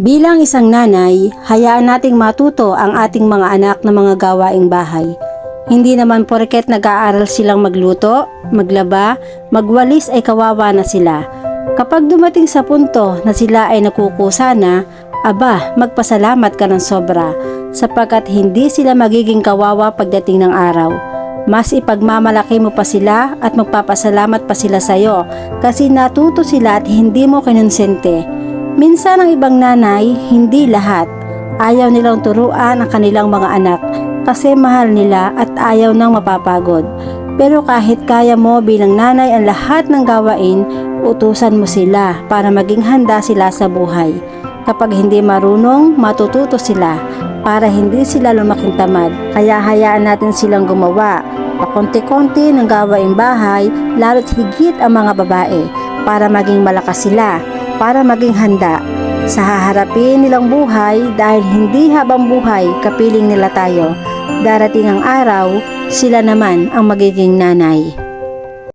Bilang isang nanay, hayaan nating matuto ang ating mga anak ng mga gawaing bahay. Hindi naman porket nag-aaral silang magluto, maglaba, magwalis ay kawawa na sila. Kapag dumating sa punto na sila ay nakukusa na, aba, magpasalamat ka ng sobra sapagkat hindi sila magiging kawawa pagdating ng araw. Mas ipagmamalaki mo pa sila at magpapasalamat pa sila sa iyo kasi natuto sila at hindi mo kinonsente. Minsan ang ibang nanay, hindi lahat. Ayaw nilang turuan ang kanilang mga anak kasi mahal nila at ayaw nang mapapagod. Pero kahit kaya mo bilang nanay ang lahat ng gawain, utusan mo sila para maging handa sila sa buhay. Kapag hindi marunong, matututo sila para hindi sila lumaking tamad. Kaya hayaan natin silang gumawa. Pakonti-konti ng gawaing bahay, lalo't higit ang mga babae para maging malakas sila, para maging handa sa haharapin nilang buhay dahil hindi habang buhay kapiling nila tayo. Darating ang araw, sila naman ang magiging nanay.